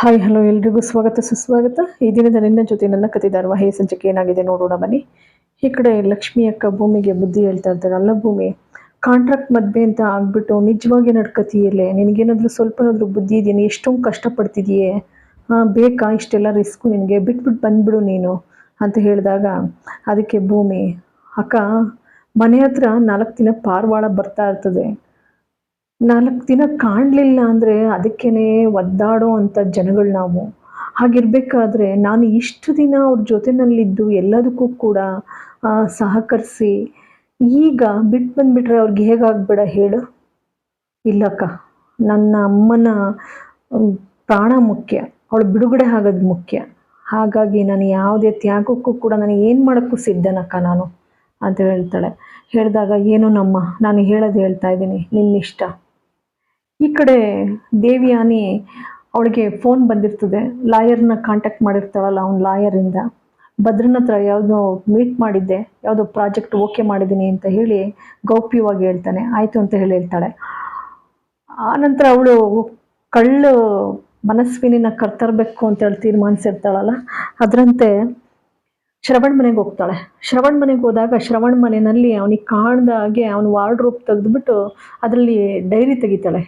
Hi hello ಎಲ್ರಿಗೂ ಸ್ವಾಗತ, ಸುಸ್ವಾಗತ. ಈ ದಿನದ ನಿನ್ನ ಜೊತೆ ನನ್ನ ಕತೆ ಹೇ ಸಂಚಿಕೆ ಏನಾಗಿದೆ ನೋಡೋಣ ಬನ್ನಿ. ಈ ಕಡೆ ಲಕ್ಷ್ಮಿ ಅಕ್ಕ ಭೂಮಿಗೆ ಬುದ್ಧಿ ಹೇಳ್ತಾ ಇರ್ತಾರೆ, ಅಲ್ಲ ಭೂಮಿ ಕಾಂಟ್ರಾಕ್ಟ್ ಮದ್ವೆ ಅಂತ ಆಗ್ಬಿಟ್ಟು ನಿಜವಾಗಿ ನಡ್ಕತಿಯಲ್ಲೇ, ನಿನಗೇನಾದ್ರೂ ಸ್ವಲ್ಪನಾದ್ರೂ ಬುದ್ಧಿ ಇದೆಯಾ ಎಷ್ಟೊಂದು ಕಷ್ಟಪಡ್ತಿದೀಯೇ? ಬೇಕಾ ಇಷ್ಟೆಲ್ಲ ರಿಸ್ಕು ನಿನಗೆ ಬಿಟ್ಬಿಟ್ಟು ಬಂದ್ಬಿಡು ನೀನು ಅಂತ ಹೇಳಿದಾಗ, ಅದಕ್ಕೆ ಭೂಮಿ, ಅಕ್ಕ, ಮನೆ ಹತ್ರ ನಾಲ್ಕು ದಿನ ಪಾರ್ವಾಳ ಬರ್ತಾ ಇರ್ತದೆ. ನಾಲ್ಕು ದಿನ ಕಾಣಲಿಲ್ಲ ಅಂದರೆ ಅದಕ್ಕೇನೆ ಒದ್ದಾಡೋ ಅಂಥ ಜನಗಳು ನಾವು. ಹಾಗಿರ್ಬೇಕಾದ್ರೆ ನಾನು ಇಷ್ಟು ದಿನ ಅವ್ರ ಜೊತೆನಲ್ಲಿದ್ದು ಎಲ್ಲದಕ್ಕೂ ಕೂಡ ಸಹಕರಿಸಿ, ಈಗ ಬಿಟ್ಟು ಬಂದ್ಬಿಟ್ರೆ ಅವ್ರಿಗೆ ಹೇಗಾಗ್ಬೇಡ ಹೇಳು? ಇಲ್ಲಕ್ಕ, ನನ್ನ ಅಮ್ಮನ ಪ್ರಾಣ ಮುಖ್ಯ, ಅವಳು ಬಿಡುಗಡೆ ಆಗೋದು ಮುಖ್ಯ. ಹಾಗಾಗಿ ನಾನು ಯಾವುದೇ ತ್ಯಾಗಕ್ಕೂ ಕೂಡ ನಾನು ಏನು ಮಾಡೋಕ್ಕೂ ಸಿದ್ಧನಕ್ಕ ನಾನು, ಅಂತ ಹೇಳ್ತಾಳೆ. ಹೇಳಿದಾಗ, ಏನು ನಮ್ಮ? ನಾನು ಹೇಳೋದು ಹೇಳ್ತಾ ಇದ್ದೀನಿ, ನಿನ್ನಿಷ್ಟ. ಈ ಕಡೆ ದೇವಿಯಾನಿ ಅವಳಿಗೆ ಫೋನ್ ಬಂದಿರ್ತದೆ. ಲಾಯರ್ನ ಕಾಂಟ್ಯಾಕ್ಟ್ ಮಾಡಿರ್ತಾಳಲ್ಲ ಅವ್ನ ಲಾಯರಿಂದ ಭದ್ರನ ಹತ್ರ ಯಾವುದೋ ಮೀಟ್ ಮಾಡಿದ್ದೆ. ಯಾವುದೋ ಪ್ರಾಜೆಕ್ಟ್ ಓಕೆ ಮಾಡಿದ್ದೀನಿ ಅಂತ ಹೇಳಿ ಗೌಪ್ಯವಾಗಿ ಹೇಳ್ತಾನೆ. ಆಯಿತು ಅಂತ ಹೇಳಿ ಹೇಳ್ತಾಳೆ. ಆನಂತರ ಅವಳು ಕಳ್ಳು ಮನಸ್ವಿನಿನ ಕರ್ತರಬೇಕು ಅಂತೇಳಿ ತೀರ್ಮಾನಿಸಿರ್ತಾಳಲ್ಲ ಅದರಂತೆ ಶ್ರವಣ್ ಮನೆಗೆ ಹೋಗ್ತಾಳೆ. ಶ್ರವಣ್ ಮನೆಗೆ ಹೋದಾಗ ಶ್ರವಣ್ ಮನೆಯಲ್ಲಿ ಅವನಿಗೆ ಕಾಣ್ದ ಹಾಗೆ ಅವನು ವಾರ್ಡ್ರೋಬ್ ತೆಗೆದುಬಿಟ್ಟು ಅದರಲ್ಲಿ ಡೈರಿ ತೆಗಿತಾಳೆ.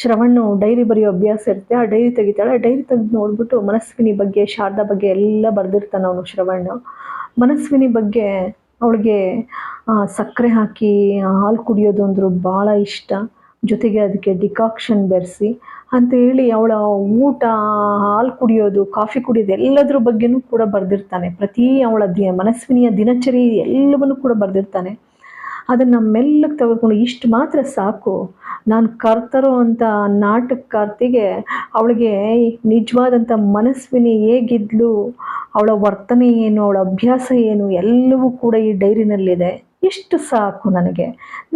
ಶ್ರವಣ್ಣು ಡೈರಿ ಬರೆಯೋ ಅಭ್ಯಾಸ ಇರುತ್ತೆ. ಆ ಡೈರಿ ತೆಗಿತಾಳೆ. ಡೈರಿ ತೆಗೆದು ನೋಡ್ಬಿಟ್ಟು ಮನಸ್ವಿನಿ ಬಗ್ಗೆ, ಶಾರದಾ ಬಗ್ಗೆ ಎಲ್ಲ ಬರೆದಿರ್ತಾನೆ ಅವನು ಶ್ರವಣ್ಣ. ಮನಸ್ವಿನಿ ಬಗ್ಗೆ ಅವಳಿಗೆ ಸಕ್ಕರೆ ಹಾಕಿ ಹಾಲು ಕುಡಿಯೋದು ಅಂದರು ಭಾಳ ಇಷ್ಟ. ಜೊತೆಗೆ ಅದಕ್ಕೆ ಡಿಕಾಕ್ಷನ್ ಬೆರೆಸಿ ಅಂತ ಹೇಳಿ ಅವಳ ಊಟ, ಹಾಲು ಕುಡಿಯೋದು, ಕಾಫಿ ಕುಡಿಯೋದು ಎಲ್ಲದ್ರ ಬಗ್ಗೆನೂ ಕೂಡ ಬರೆದಿರ್ತಾನೆ. ಪ್ರತಿ ಅವಳ ದಿ ಮನಸ್ವಿನಿಯ ದಿನಚರಿ ಎಲ್ಲವನ್ನೂ ಕೂಡ ಬರೆದಿರ್ತಾನೆ. ಅದನ್ನು ಮೆಲ್ಲಗೆ ತೆಗೆದುಕೊಂಡು ಇಷ್ಟು ಮಾತ್ರ ಸಾಕು. ನಾನು ಕರ್ತರೋ ಅಂತ ನಾಟಕಕಾರ್ತಿಗೆ ಅವಳಿಗೆ ನಿಜವಾದಂಥ ಮನಸ್ವಿನಿ ಹೇಗಿದ್ಲು? ಅವಳ ವರ್ತನೆ ಏನು, ಅವಳ ಅಭ್ಯಾಸ ಏನು, ಎಲ್ಲವೂ ಕೂಡ ಈ ಡೈರಿನಲ್ಲಿದೆ. ಇಷ್ಟು ಸಾಕು ನನಗೆ.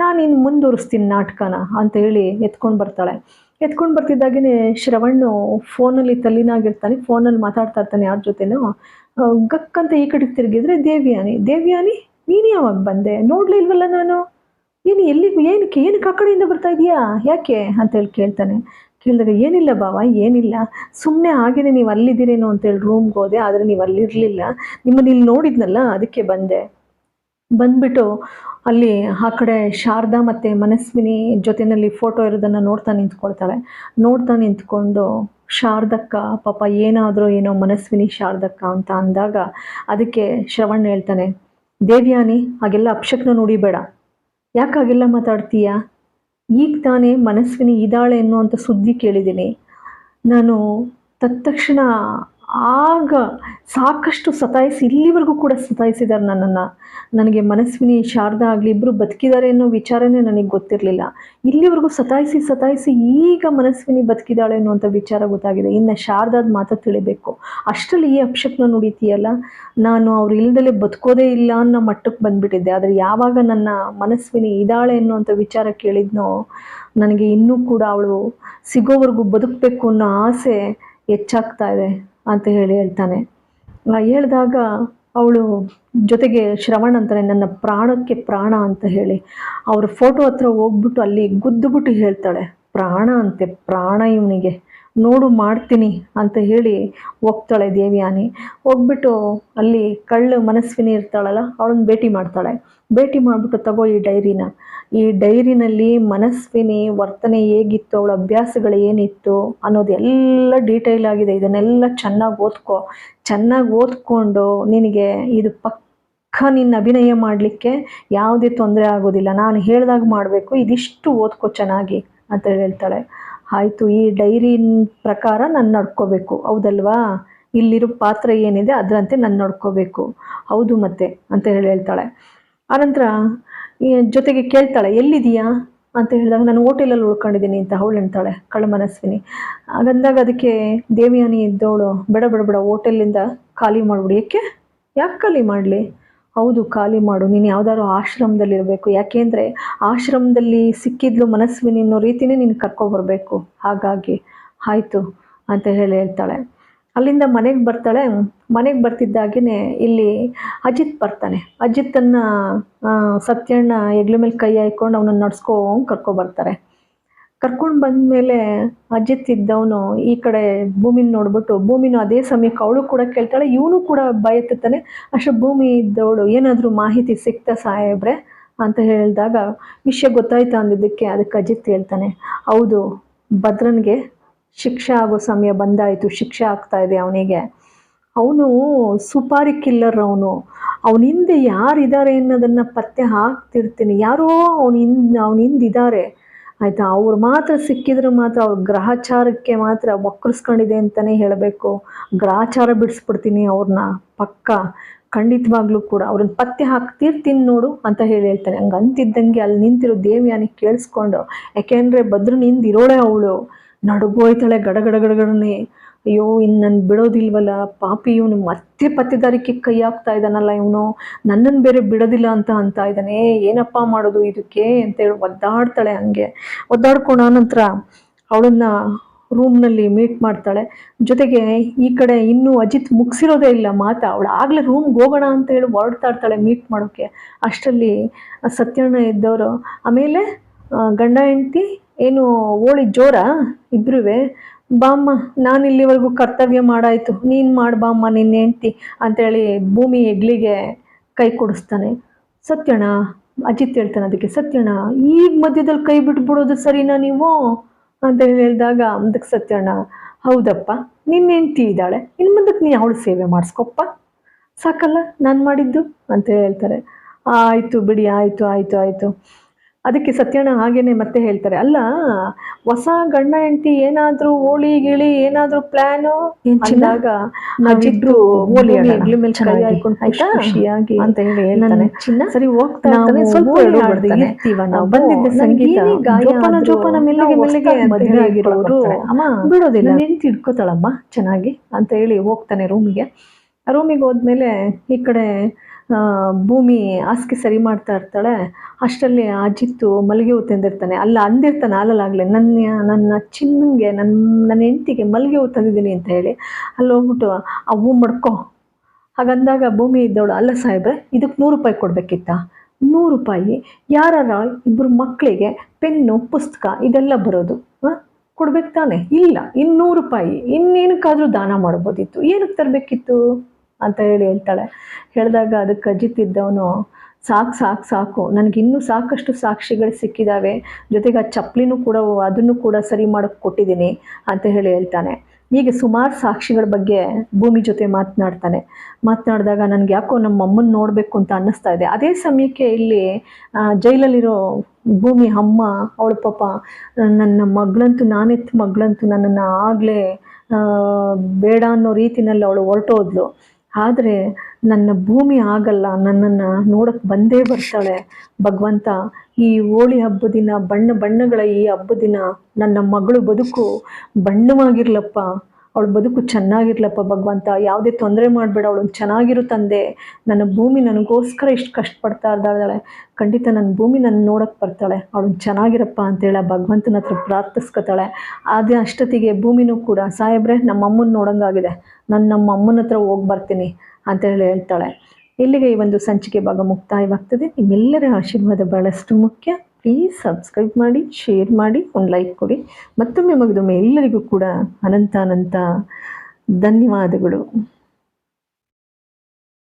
ನಾನು ಇನ್ನು ಮುಂದುವರಿಸ್ತೀನಿ ನಾಟಕನ ಅಂತ ಹೇಳಿ ಎತ್ಕೊಂಡು ಬರ್ತಾಳೆ. ಎತ್ಕೊಂಡು ಬರ್ತಿದ್ದಾಗೇ ಶ್ರವಣ್ಣು ಫೋನಲ್ಲಿ ತಲ್ಲಿನಾಗಿರ್ತಾನೆ, ಫೋನಲ್ಲಿ ಮಾತಾಡ್ತಾ ಇರ್ತಾನೆ ಯಾರ ಜೊತೆನೂ. ಗಕ್ಕಂತ ಈ ಕಡೆಗೆ ತಿರುಗಿದ್ರೆ ದೇವ್ಯಾನಿ. ದೇವ್ಯಾನಿ, ನೀನು ಯಾವಾಗ ಬಂದೆ? ನೋಡ್ಲಿಲ್ವಲ್ಲ ನಾನು? ಏನು ಎಲ್ಲಿಗೂ ಏನಕ್ಕೆ ಏನಕ್ಕೆ ಆ ಕಡೆಯಿಂದ ಬರ್ತಾ ಇದೆಯಾ? ಯಾಕೆ ಅಂತೇಳಿ ಕೇಳ್ತಾನೆ. ಕೇಳಿದಾಗ, ಏನಿಲ್ಲ ಬಾವ, ಏನಿಲ್ಲ. ಸುಮ್ಮನೆ ಹಾಗೇನೆ ನೀವು ಅಲ್ಲಿದ್ದೀರೇನೋ ಅಂತೇಳಿ ರೂಮ್ಗೆ ಹೋದೆ, ಆದರೆ ನೀವು ಅಲ್ಲಿರಲಿಲ್ಲ. ನಿಮ್ಮನ್ನು ಇಲ್ಲಿ ನೋಡಿದ್ನಲ್ಲ, ಅದಕ್ಕೆ ಬಂದೆ. ಬಂದ್ಬಿಟ್ಟು ಅಲ್ಲಿ ಆ ಕಡೆ ಶಾರದಾ ಮತ್ತು ಮನಸ್ವಿನಿ ಜೊತೆಯಲ್ಲಿ ಫೋಟೋ ಇರೋದನ್ನು ನೋಡ್ತಾ ನಿಂತ್ಕೊಳ್ತಾಳೆ ನೋಡ್ತಾ ನಿಂತ್ಕೊಂಡು, ಶಾರದಕ್ಕ, ಪಾಪ ಏನಾದರೂ ಏನೋ ಮನಸ್ವಿನಿ ಶಾರದಕ್ಕ ಅಂತ ಅಂದಾಗ, ಅದಕ್ಕೆ ಶ್ರವಣ್ ಹೇಳ್ತಾನೆ, ದೇವ್ಯಾನಿ, ಹಾಗೆಲ್ಲ ಅಪ್ಶಕ್ನ ನುಡಿಬೇಡ. ಯಾಕೆ ಹಾಗೆಲ್ಲ ಮಾತಾಡ್ತೀಯಾ? ಈಗ ತಾನೇ ಮನಸ್ವಿನಿ ಇದ್ದಾಳೆ ಅನ್ನುವಂಥ ಸುದ್ದಿ ಕೇಳಿದ್ದೀನಿ. ನಾನು ತತ್ತಕ್ಷಣ ಆಗ ಸಾಕಷ್ಟು ಸತಾಯಿಸಿ, ಇಲ್ಲಿವರೆಗೂ ಕೂಡ ಸತಾಯಿಸಿದ್ದಾರೆ ನನ್ನನ್ನು. ನನಗೆ ಮನಸ್ವಿನಿ, ಶಾರದಾ ಆಗಲಿ ಇಬ್ಬರು ಬದುಕಿದ್ದಾರೆ ಅನ್ನೋ ವಿಚಾರನೇ ನನಗೆ ಗೊತ್ತಿರಲಿಲ್ಲ. ಇಲ್ಲಿವರೆಗೂ ಸತಾಯಿಸಿ ಸತಾಯಿಸಿ ಈಗ ಮನಸ್ವಿನಿ ಬದುಕಿದ್ದಾಳೆ ಅನ್ನುವಂಥ ವಿಚಾರ ಗೊತ್ತಾಗಿದೆ. ಇನ್ನು ಶಾರದಾದ ಮಾತು ತಿಳಿಬೇಕು. ಅಷ್ಟರಲ್ಲಿ ಈ ಅಪಶಕ್ನ ನುಡಿತೀಯಲ್ಲ? ನಾನು ಅವ್ರು ಇಲ್ದಲೇ ಬದುಕೋದೇ ಇಲ್ಲ ಅನ್ನೋ ಮಟ್ಟಕ್ಕೆ ಬಂದುಬಿಟ್ಟಿದ್ದೆ. ಆದರೆ ಯಾವಾಗ ನನ್ನ ಮನಸ್ವಿನಿ ಇದ್ದಾಳೆ ಅನ್ನುವಂಥ ವಿಚಾರ ಕೇಳಿದ್ನೋ, ನನಗೆ ಇನ್ನೂ ಕೂಡ ಅವಳು ಸಿಗೋವರೆಗೂ ಬದುಕಬೇಕು ಅನ್ನೋ ಆಸೆ ಹೆಚ್ಚಾಗ್ತಾ ಇದೆ. ಅಂತ ಹೇಳಿ ಹೇಳ್ತಾನೆ. ಹೇಳಿದಾಗ ಅವಳು ಜೊತೆಗೆ ಶ್ರವಣ್ ಅಂತಾನೆ, ನನ್ನ ಪ್ರಾಣಕ್ಕೆ ಪ್ರಾಣ ಅಂತ ಹೇಳಿ ಅವ್ರ ಫೋಟೋ ಹತ್ರ ಹೋಗ್ಬಿಟ್ಟು ಅಲ್ಲಿ ಗುದ್ದುಬಿಟ್ಟು ಹೇಳ್ತಾಳೆ, ಪ್ರಾಣ ಅಂತೆ, ಪ್ರಾಣ ಇವನಿಗೆ. ನೋಡು ಮಾಡ್ತೀನಿ ಅಂತ ಹೇಳಿ ಹೋಗ್ತಾಳೆ ದೇವಿಯಾನಿ. ಹೋಗ್ಬಿಟ್ಟು ಅಲ್ಲಿ ಕಳ್ಳು ಮನಸ್ವಿನಿ ಇರ್ತಾಳಲ್ಲ, ಅವಳನ್ನ ಭೇಟಿ ಮಾಡ್ತಾಳೆ. ಭೇಟಿ ಮಾಡಿಬಿಟ್ಟು ತಗೋ ಈ ಡೈರಿನ. ಈ ಡೈರಿನಲ್ಲಿ ಮನಸ್ವಿನಿ ವರ್ತನೆ ಹೇಗಿತ್ತು, ಅವಳ ಅಭ್ಯಾಸಗಳು ಏನಿತ್ತು ಅನ್ನೋದು ಎಲ್ಲ ಡೀಟೇಲ್ ಆಗಿದೆ. ಇದನ್ನೆಲ್ಲ ಚೆನ್ನಾಗಿ ಓದ್ಕೋ. ಚೆನ್ನಾಗಿ ಓದ್ಕೊಂಡು ನಿನಗೆ ಇದು ಪಕ್ಕ ನಿನ್ನ ಅಭಿನಯ ಮಾಡಲಿಕ್ಕೆ ಯಾವುದೇ ತೊಂದರೆ ಆಗೋದಿಲ್ಲ. ನಾನು ಹೇಳಿದಾಗ ಮಾಡಬೇಕು. ಇದಿಷ್ಟು ಓದ್ಕೋ ಚೆನ್ನಾಗಿ ಅಂತ ಹೇಳ್ತಾಳೆ. ಆಯಿತು, ಈ ಡೈರಿನ ಪ್ರಕಾರ ನಾನು ನಡ್ಕೋಬೇಕು. ಹೌದಲ್ವಾ? ಇಲ್ಲಿರೋ ಪಾತ್ರ ಏನಿದೆ ಅದರಂತೆ ನಾನು ನೋಡ್ಕೋಬೇಕು. ಹೌದು ಮತ್ತೆ, ಅಂತ ಹೇಳಿ ಹೇಳ್ತಾಳೆ. ಆನಂತರ ಜೊತೆಗೆ ಕೇಳ್ತಾಳೆ ಎಲ್ಲಿದೆಯಾ ಅಂತ ಹೇಳಿದಾಗ, ನಾನು ಹೋಟೆಲಲ್ಲಿ ಉಳ್ಕೊಂಡಿದ್ದೀನಿ ಅಂತ ಅವಳು ಹೇಳ್ತಾಳೆ ಕಳ್ಳ ಮನಸ್ವಿನಿ. ಹಾಗಂದಾಗ ಅದಕ್ಕೆ, ದೇವಿಯಾನಿ ಇದ್ದವಳು, ಬೇಡ ಬೇಡ ಬೇಡ, ಹೋಟೆಲಿಂದ ಖಾಲಿ ಮಾಡ್ಬಿಡಿ. ಏಕೆ? ಯಾಕೆ ಖಾಲಿ ಮಾಡಲಿ? ಹೌದು, ಖಾಲಿ ಮಾಡು. ನೀನು ಯಾವ್ದಾದ್ರು ಆಶ್ರಮದಲ್ಲಿರಬೇಕು. ಯಾಕೆಂದರೆ ಆಶ್ರಮದಲ್ಲಿ ಸಿಕ್ಕಿದ್ಲು ಮನಸ್ವಿನಿ ಅನ್ನೋ ರೀತಿನೇ ನೀನು ಕರ್ಕೊಬರಬೇಕು ಹಾಗಾಗಿ ಆಯಿತು ಅಂತ ಹೇಳಿ ಹೇಳ್ತಾಳೆ. ಅಲ್ಲಿಂದ ಮನೆಗೆ ಬರ್ತಾಳೆ. ಮನೆಗೆ ಬರ್ತಿದ್ದಾಗೇ ಇಲ್ಲಿ ಅಜಿತ್ ಬರ್ತಾನೆ. ಅಜಿತ್ ತನ್ನ ಸತ್ಯಣ್ಣ ಎಗ್ಲ ಮೇಲೆ ಕೈ ಹಾಯ್ಕೊಂಡು ಅವನನ್ನು ನಡ್ಸ್ಕೊಂಡು ಕರ್ಕೊಬರ್ತಾರೆ ಕರ್ಕೊಂಡು ಬಂದಮೇಲೆ ಅಜಿತ್ ಇದ್ದವನು ಈ ಕಡೆ ಭೂಮಿನ ನೋಡ್ಬಿಟ್ಟು, ಭೂಮಿನ ಅದೇ ಸಮಯಕ್ಕೆ ಅವಳು ಕೂಡ ಕೇಳ್ತಾಳೆ, ಇವನು ಕೂಡ ಬಯತಾನೆ ಅಷ್ಟು ಭೂಮಿ ಇದ್ದವಳು, ಏನಾದರೂ ಮಾಹಿತಿ ಸಿಕ್ತ ಸಾಹೇಬ್ರೆ, ಅಂತ ಹೇಳಿದಾಗ, ವಿಷಯ ಗೊತ್ತಾಯ್ತಾ? ಅಂದಿದ್ದಕ್ಕೆ ಅದಕ್ಕೆ ಅಜಿತ್ ಹೇಳ್ತಾನೆ, ಹೌದು, ಭದ್ರನ್ಗೆ ಶಿಕ್ಷೆ ಆಗೋ ಸಮಯ ಬಂದಾಯಿತು, ಶಿಕ್ಷೆ ಆಗ್ತಾ ಇದೆ ಅವನಿಗೆ. ಅವನು ಸುಪಾರಿ ಕಿಲ್ಲರ್ ಅವನು. ಅವನ ಹಿಂದೆ ಯಾರಿದ್ದಾರೆ ಅನ್ನೋದನ್ನು ಪತ್ತೆ ಹಾಕ್ತಿರ್ತೀನಿ. ಯಾರೋ ಅವನ ಹಿಂದೆ, ಅವನ ಹಿಂದಿದ್ದಾರೆ. ಆಯಿತಾ? ಅವ್ರು ಮಾತ್ರ ಸಿಕ್ಕಿದ್ರೆ ಮಾತ್ರ ಅವ್ರ ಗ್ರಹಚಾರಕ್ಕೆ ಮಾತ್ರ ಒಕ್ಕ್ರಿಸ್ಕೊಂಡಿದೆ ಅಂತಲೇ ಹೇಳಬೇಕು. ಗ್ರಹಚಾರ ಬಿಡಿಸ್ಬಿಡ್ತೀನಿ ಅವ್ರನ್ನ ಪಕ್ಕ. ಖಂಡಿತವಾಗ್ಲೂ ಕೂಡ ಅವ್ರನ್ನ ಪತ್ತೆ ಹಾಕ್ತಿರ್ತೀನಿ ನೋಡು ಅಂತ ಹೇಳಿ ಹೇಳ್ತಾರೆ. ಹಂಗೆ ಅಂತಿದ್ದಂಗೆ ಅಲ್ಲಿ ನಿಂತಿರೋ ದೇವ್ಯಾನಿ ಕೇಳಿಸ್ಕೊಂಡು, ಯಾಕೆಂದರೆ ಭದ್ರ ನಿಂದಿರೋಳೆ ಅವಳು. ನಡುಗೋಯ್ತಾಳೆ ಗಡ ಗಡ ಗಡಗಡನೆ ಅಯ್ಯೋ ಇನ್ನು ನನ್ನ ಬಿಡೋದಿಲ್ವಲ್ಲ? ಪಾಪಿ, ಇವನು ಮತ್ತೆ ಪತ್ತೆದಾರಿಕೆ ಕೈ ಹಾಕ್ತಾ ಇದ್ದಾನಲ್ಲ ಇವನು. ನನ್ನನ್ನು ಬೇರೆ ಬಿಡೋದಿಲ್ಲ ಅಂತ ಅಂತ ಇದ್ದಾನೆ ಏನಪ್ಪ ಮಾಡೋದು ಇದಕ್ಕೆ ಅಂತೇಳಿ ಒದ್ದಾಡ್ತಾಳೆ ಹಂಗೆ. ಒದ್ದಾಡ್ಕೊಂಡ ನಂತರ ಅವಳನ್ನ ರೂಮ್ನಲ್ಲಿ ಮೀಟ್ ಮಾಡ್ತಾಳೆ. ಜೊತೆಗೆ ಈ ಕಡೆ ಇನ್ನೂ ಅಜಿತ್ ಮುಗಿಸಿರೋದೇ ಇಲ್ಲ ಮಾತಾ. ಅವಳು ಆಗಲೇ ರೂಮ್ಗೆ ಹೋಗೋಣ ಅಂತ ಹೇಳಿ ಹೊರಡ್ತಾ ಇರ್ತಾಳೆ ಮೀಟ್ ಮಾಡೋಕ್ಕೆ ಅಷ್ಟರಲ್ಲಿ ಸತ್ಯಣ್ಣ ಇದ್ದವರು ಆಮೇಲೆ ಗಂಡ ಹೆಂಡತಿ, ಏನು, ಓಳಿ ಜೋರ ಇಬ್ರೂ ಬಾಮ್ಮ ನಾನು ಇಲ್ಲಿವರೆಗೂ ಕರ್ತವ್ಯ ಮಾಡಾಯಿತು. ನೀನು ಮಾಡು ಬಾಮ್ಮ ನಿನ್ನ ಹೆಂಡ್ತಿ ಅಂತೇಳಿ ಭೂಮಿ ಹೆಗ್ಲಿಗೆ ಕೈ ಕೊಡಿಸ್ತಾನೆ. ಸತ್ಯಣ ಅಜಿತ್ ಹೇಳ್ತಾನೆ ಅದಕ್ಕೆ ಸತ್ಯಣ ಈಗ ಮಧ್ಯದಲ್ಲಿ ಕೈ ಬಿಟ್ಬಿಡೋದು ಸರಿನಾ ನೀವು? ಅಂತ ಹೇಳಿ ಹೇಳಿದಾಗ, ಅದಕ್ಕೆ ಸತ್ಯಣ್ಣ, ಹೌದಪ್ಪ ನಿನ್ನ ಹೆಂಡ್ತಿ ಇದ್ದಾಳೆ. ಇನ್ನು ಮುಂದಕ್ಕೆ ನೀ ಅವಳು ಸೇವೆ ಮಾಡಿಸ್ಕೊಪ್ಪ. ಸಾಕಲ್ಲ, ನಾನು ಮಾಡಿದ್ದು? ಅಂತ ಹೇಳ್ತಾರೆ. ಆಯಿತು ಬಿಡಿ, ಆಯಿತು ಆಯಿತು ಆಯಿತು. ಅದಕ್ಕೆ ಸತ್ಯಣ್ಣ ಹಾಗೇನೆ ಮತ್ತೆ ಹೇಳ್ತಾರೆ ಅಲ್ಲ ಹೊಸ ಗಂಡ ಹೆಂಡತಿ ಏನಾದ್ರೂ ಓಳಿ ಗಿಳಿ ಏನಾದ್ರೂ ಪ್ಲಾನು ಅಂದಾಗ ನಾವಿಬ್ರು ಓಲಿ ಹೆಗ್ಲ ಮೇಲೆ? ಖುಷಿಯಾಗಿ ಅಂತ ಹೇಳಿ ಹೇಳ್ತಾನೆ. ಸರಿ ಹೋಗ್ತಾ ಇರ್ತಾನೆ ಸ್ವಲ್ಪ ಇರ್ತೀವ ನಾವು. ಬಂದಿದ್ದ ಸಂಗೀತ ಜೋಪಾನ ಜೋಪಾನ ಮೆಲ್ಲಗೆ ಮೆಲ್ಲಗೆ ಮದುವೆ ಆಗಿರೋರು ಅಮ್ಮ ಬಿಡೋದಿಲ್ಲ. ಹೆಂಡತಿ ಇಟ್ಕೋತಾಳಮ್ಮ ಚೆನ್ನಾಗಿ ಅಂತ ಹೇಳಿ ಹೋಗ್ತಾನೆ ರೂಮಿಗೆ ರೂಮಿಗೆ ಹೋದ್ಮೇಲೆ ಈ ಕಡೆ ಭೂಮಿ ಹಾಸಿಗೆ ಸರಿ ಮಾಡ್ತಾ ಇರ್ತಾಳೆ, ಅಷ್ಟರಲ್ಲಿ ಅಜಿತ್ತು ಮಲ್ಲಿಗೆ ಹೂ ತಂದಿರ್ತಾನೆ. ಅಲ್ಲ, ಅಂದಿರ್ತಾನೆ ಅಲ್ಲಲ್ಲಾಗಲಿ ನನ್ನ ನನ್ನ ಚಿನ್ನಂಗೆ ನನ್ನ ನನ್ನ ಹೆಂಡತಿಗೆ ಮಲ್ಲಿಗೆ ಹೂ ತಂದಿದ್ದೀನಿ ಅಂತ ಹೇಳಿ ಅಲ್ಲಿ ಹೋಗ್ಬಿಟ್ಟು ಆ ಹೂ ಮಡ್ಕೊ. ಹಾಗಂದಾಗ ಭೂಮಿ ಇದ್ದವಳು, ಅಲ್ಲ ಸಾಹೇಬ್ರೆ, ಇದಕ್ಕೆ ನೂರು ರೂಪಾಯಿ ಕೊಡಬೇಕಿತ್ತ? ನೂರು ರೂಪಾಯಿ? ಯಾರ ಇಬ್ಬರು ಮಕ್ಕಳಿಗೆ ಪೆನ್ನು, ಪುಸ್ತಕ, ಇದೆಲ್ಲ ಬರೋದು? ಹಾಂ? ಕೊಡ್ಬೇಕು ತಾನೆ? ಇಲ್ಲ, ಇನ್ನೂರು ರೂಪಾಯಿ. ಇನ್ನೇನಕ್ಕಾದರೂ ದಾನ ಮಾಡ್ಬೋದಿತ್ತು. ಏನಕ್ಕೆ ತರಬೇಕಿತ್ತು? ಅಂತ ಹೇಳಿ ಹೇಳ್ತಾಳೆ. ಹೇಳಿದಾಗ ಅದಕ್ಕೆ ಅಜಿತ್ ಇದ್ದವನು, ಸಾಕು ಸಾಕು ಸಾಕು. ನನಗಿನ್ನೂ ಸಾಕಷ್ಟು ಸಾಕ್ಷಿಗಳು ಸಿಕ್ಕಿದ್ದಾವೆ ಜೊತೆಗೆ ಆ ಚಪ್ಪಲಿನೂ ಕೂಡ ಅದನ್ನು ಕೂಡ ಸರಿ ಮಾಡೋಕ್ಕೆ ಕೊಟ್ಟಿದ್ದೀನಿ ಅಂತ ಹೇಳಿ ಹೇಳ್ತಾನೆ. ಹೀಗೆ ಸುಮಾರು ಸಾಕ್ಷಿಗಳ ಬಗ್ಗೆ ಭೂಮಿ ಜೊತೆ ಮಾತನಾಡ್ತಾನೆ. ಮಾತನಾಡಿದಾಗ ನನಗೆ ಯಾಕೋ ನಮ್ಮ ಅಮ್ಮನ ನೋಡಬೇಕು ಅಂತ ಅನ್ನಿಸ್ತಾ ಇದೆ. ಅದೇ ಸಮಯಕ್ಕೆ ಇಲ್ಲಿ ಜೈಲಲ್ಲಿರೋ ಭೂಮಿ ಅಮ್ಮ, ಅವಳ ಪಾಪ, ನನ್ನ ಮಗಳಂತೂ, ನಾನೆತ್ತು ಮಗಳಂತೂ ನನ್ನನ್ನು ಆಗಲೇ ಬೇಡ ಅನ್ನೋ ರೀತಿನಲ್ಲಿ ಅವಳು ಹೊರಟೋದ್ಲು. ಆದರೆ ನನ್ನ ಭೂಮಿ ಆಗಲ್ಲ, ನನ್ನನ್ನು ನೋಡಕ್ಕೆ ಬಂದೇ ಬರ್ತಾಳೆ. ಭಗವಂತ, ಈ ಹೋಳಿ ಹಬ್ಬದಿನ ಬಣ್ಣ ಬಣ್ಣಗಳ ಈ ಹಬ್ಬದಿನ ನನ್ನ ಮಗಳು ಬದುಕು ಬಣ್ಣವಾಗಿರ್ಲಪ್ಪ. ಅವಳ ಬದುಕು ಚೆನ್ನಾಗಿರ್ಲಪ್ಪ ಭಗವಂತ. ಯಾವುದೇ ತೊಂದರೆ ಮಾಡಬೇಡ, ಅವಳು ಚೆನ್ನಾಗಿರು ತಂದೆ. ನನ್ನ ಭೂಮಿ ನನಗೋಸ್ಕರ ಇಷ್ಟು ಕಷ್ಟಪಡ್ತಾ ಇದ್ದಾಳೆ. ಖಂಡಿತ ನನ್ನ ಭೂಮಿ ನನ್ನ ನೋಡಕ್ಕೆ ಬರ್ತಾಳೆ. ಅವಳು ಚೆನ್ನಾಗಿರಪ್ಪ ಅಂತೇಳಿ ಭಗವಂತನ ಹತ್ರ ಪ್ರಾರ್ಥಿಸ್ಕೊತಾಳೆ. ಅದೇ ಅಷ್ಟೊತ್ತಿಗೆ ಭೂಮಿನೂ ಕೂಡ, ಸಾಹೇಬ್ರೆ ನಮ್ಮ ಅಮ್ಮನ ನೋಡೋಂಗಾಗಿದೆ. ನಾನು ನಮ್ಮ ಅಮ್ಮನ ಹತ್ರ ಹೋಗಿ ಬರ್ತೀನಿ ಅಂತೇಳಿ ಹೇಳ್ತಾಳೆ. ಇಲ್ಲಿಗೆ ಈ ಒಂದು ಸಂಚಿಕೆ ಭಾಗ ಮುಕ್ತಾಯವಾಗ್ತದೆ. ನಿಮ್ಮೆಲ್ಲರ ಆಶೀರ್ವಾದ ಬಹಳಷ್ಟು ಮುಖ್ಯ. ಪ್ಲೀಸ್ ಸಬ್ಸ್ಕ್ರೈಬ್ ಮಾಡಿ ಶೇರ್ ಮಾಡಿ, ಒಂದು ಲೈಕ್ ಕೊಡಿ. ಮತ್ತೊಮ್ಮೆ ಮಗದೊಮ್ಮೆ ಎಲ್ಲರಿಗೂ ಕೂಡ ಅನಂತ ಅನಂತ ಧನ್ಯವಾದಗಳು.